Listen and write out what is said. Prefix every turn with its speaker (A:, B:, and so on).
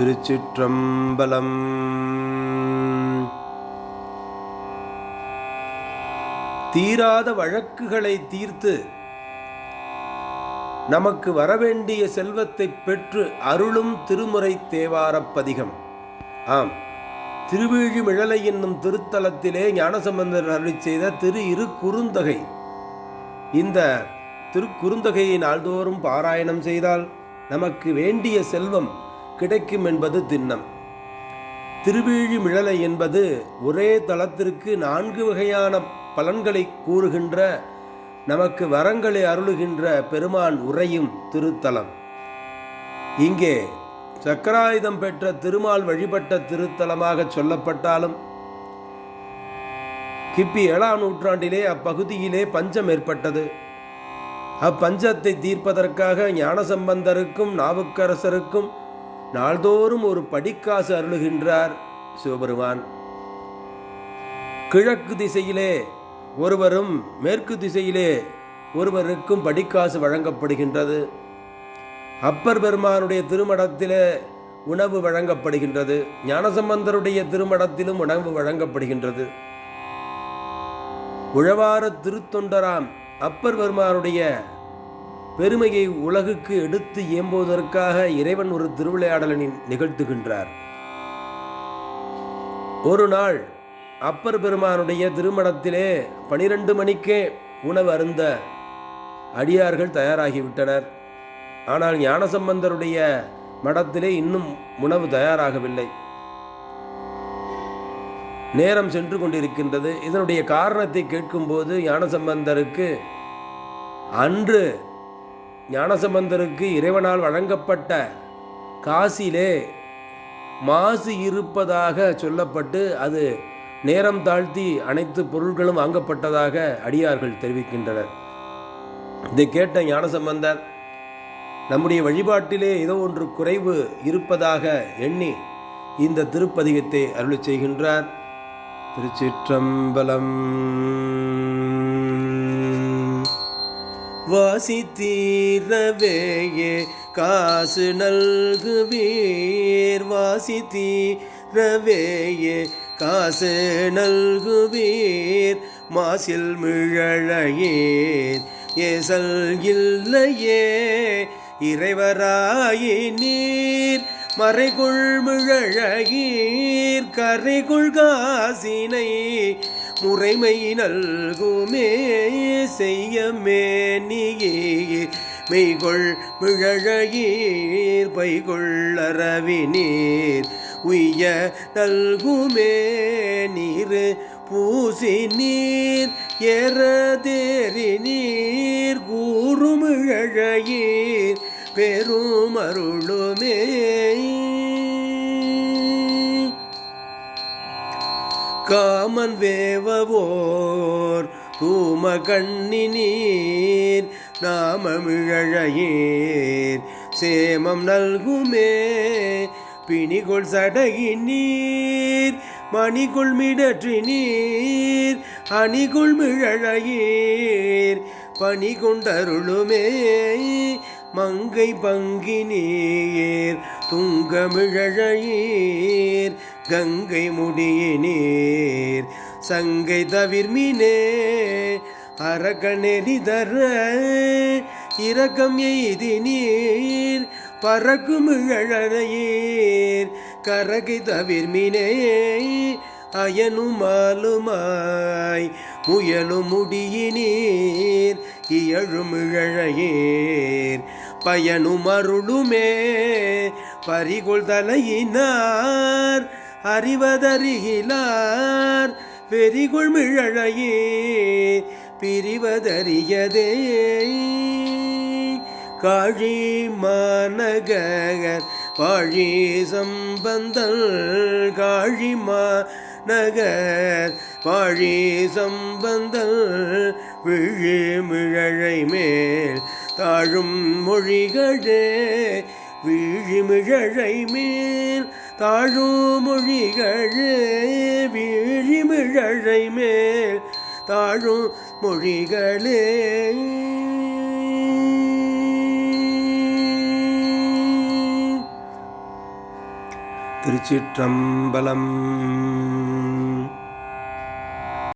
A: திருச்சிற்றம்பலம். தீராத வழக்குகளை தீர்த்து நமக்கு வரவேண்டிய செல்வத்தை பெற்று அருளும் திருமுறை தேவாரப் பதிகம் ஆம் திருவிழிமிழலை என்னும் திருத்தலத்திலே ஞானசம்பந்தர் அருளி செய்த திரு இரு குறுந்தகை. இந்த திருக்குறுந்தகையை நாள்தோறும் பாராயணம் செய்தால் நமக்கு வேண்டிய செல்வம் கிடைக்கும் என்பது திண்ணம். திருவீழிமிழலை என்பது ஒரே தளத்திற்கு நான்கு வகையான பலன்களை கூறுகின்ற நமக்கு வரங்களை அருளுகின்ற பெருமான் உரையும் திருத்தலம். இங்கே சக்கராயுதம் பெற்ற திருமால் வழிபட்ட திருத்தலமாக சொல்லப்பட்டாலும் கிப்பி ஏழாம் நூற்றாண்டிலே அப்பகுதியிலே பஞ்சம் ஏற்பட்டது. அப்பஞ்சத்தை தீர்ப்பதற்காக ஞானசம்பந்தருக்கும் நாவுக்கரசருக்கும் நாள்தோறும் ஒரு படிக்காசு அருளுகின்றார் சிவபெருமான். கிழக்கு திசையிலே ஒருவரும் மேற்கு திசையிலே ஒருவருக்கும் படிக்காசு வழங்கப்படுகின்றது. அப்பர் பெருமானுடைய திருமடத்திலே உணவு வழங்கப்படுகின்றது. ஞானசம்பந்தருடைய திருமடத்திலும் உணவு வழங்கப்படுகின்றது. உழவார திருத்தொண்டராம் அப்பர் பெருமானுடைய பெருமையை உலகுக்கு எடுத்து ஏம்புவதற்காக இறைவன் ஒரு திருவிளையாடலை நிகழ்த்துகின்றார். ஒரு நாள் அப்பர் பெருமானுடைய திருமணத்திலே பனிரெண்டு மணிக்கே உணவு அருந்த அடியார்கள் தயாராகிவிட்டனர். ஆனால் ஞானசம்பந்தருடைய மடத்திலே இன்னும் உணவு தயாராகவில்லை. நேரம் சென்று கொண்டிருக்கின்றது. இதனுடைய காரணத்தை கேட்கும்போது ஞானசம்பந்தருக்கு அன்று ஞானசம்பந்தருக்கு இறைவனால் வழங்கப்பட்ட காசிலே மாசு இருப்பதாக சொல்லப்பட்டு அது நேரம் தாழ்த்தி அனைத்து பொருட்களும் வாங்கப்பட்டதாக அடியார்கள் தெரிவிக்கின்றனர். இதை கேட்ட ஞானசம்பந்தர் நம்முடைய வழிபாட்டிலே ஏதோ ஒன்று குறைவு இருப்பதாக எண்ணி இந்த திருப்பதிகத்தை அருளி செய்கின்றார். திருச்சிற்றம்பலம் வாசித்தீரவேயே காசு நல்குவீர். வாசித்தீரவேயே காசு நல்குவீர். மாசில் மிழழையேர் ஏசல் இல்லையே. இறைவராயி நீர் மறைகுள் மிழழகீர் கரைகுள் காசினை முறைமை நல்குமே செய்யமே நீர் மெய்கொள் மிழழகீர் பைகொள்ளறவி நீர். உய்ய நல்குமே நீர் பூசி நீர் எறதேறி நீர். கூறுமிழழகீர் பெரும் காமன் வேவவோர் தூம கண்ணி நீர் நாமமிழழையீர் சேமம் நல்குமே பிணிகொள் சடகி நீர் மணிக்குள் மிடற்றி நீர் அணிகுள் மிழழையீர் பணி கொண்டருளுமே மங்கை பங்கினீர் துங்கமிழழையீர் கங்கை முடியினீர். சங்கை தவிர்மினே அரகநெறி தர இரக்கம் எய்தி நீர் பறக்குமிழழையீர் கரகை தவிர்மினே அயனுமாலுமாய் முயலும் முடியினீர் இயழுமிழழையீர். பயனுமருளுமே. அருளுமே அறிவதறிகிலார் பெரிகொள் மிழழையே பிரிவதறியதே. காழி மாநகர் வாழி சம்பந்தல் காழிமா நகர் வாழி சம்பந்தல் விழி மிழழை மேல் தாழும் மொழிகளே விழிமிழழை மேல் தாழும் மொழிகளே விழிமிழழை மேல் தாழும் மொழிகளே. திருச்சிற்றம்பலம்